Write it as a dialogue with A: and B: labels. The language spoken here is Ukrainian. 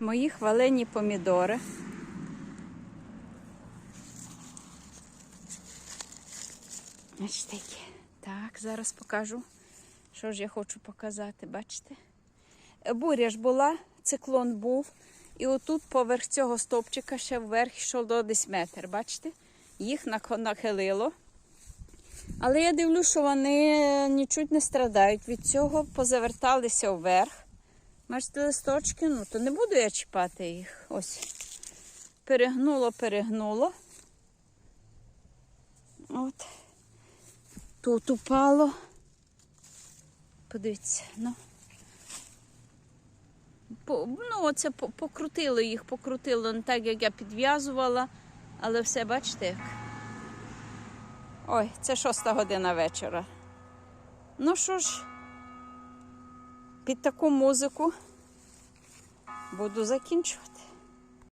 A: Мої хвалені помідори. Бачите, які. Так, зараз покажу. Що ж я хочу показати, бачите? Буря ж була, циклон був. І отут поверх цього стовпчика ще вверх йшов до десь метр, бачите? Їх нахилило. Але я дивлюся, що вони нічуть не страдають від цього, позаверталися вверх. Бачите, листочки, ну то не буду я чіпати їх. Ось. Перегнуло, перегнуло. От. Тут упало. Подивіться, ну. По, ну, оце по- покрутило їх, покрутило не так, як я підв'язувала, але все, бачите як. Ой, це шоста година вечора. Ну що ж, під таку музику буду закінчувати.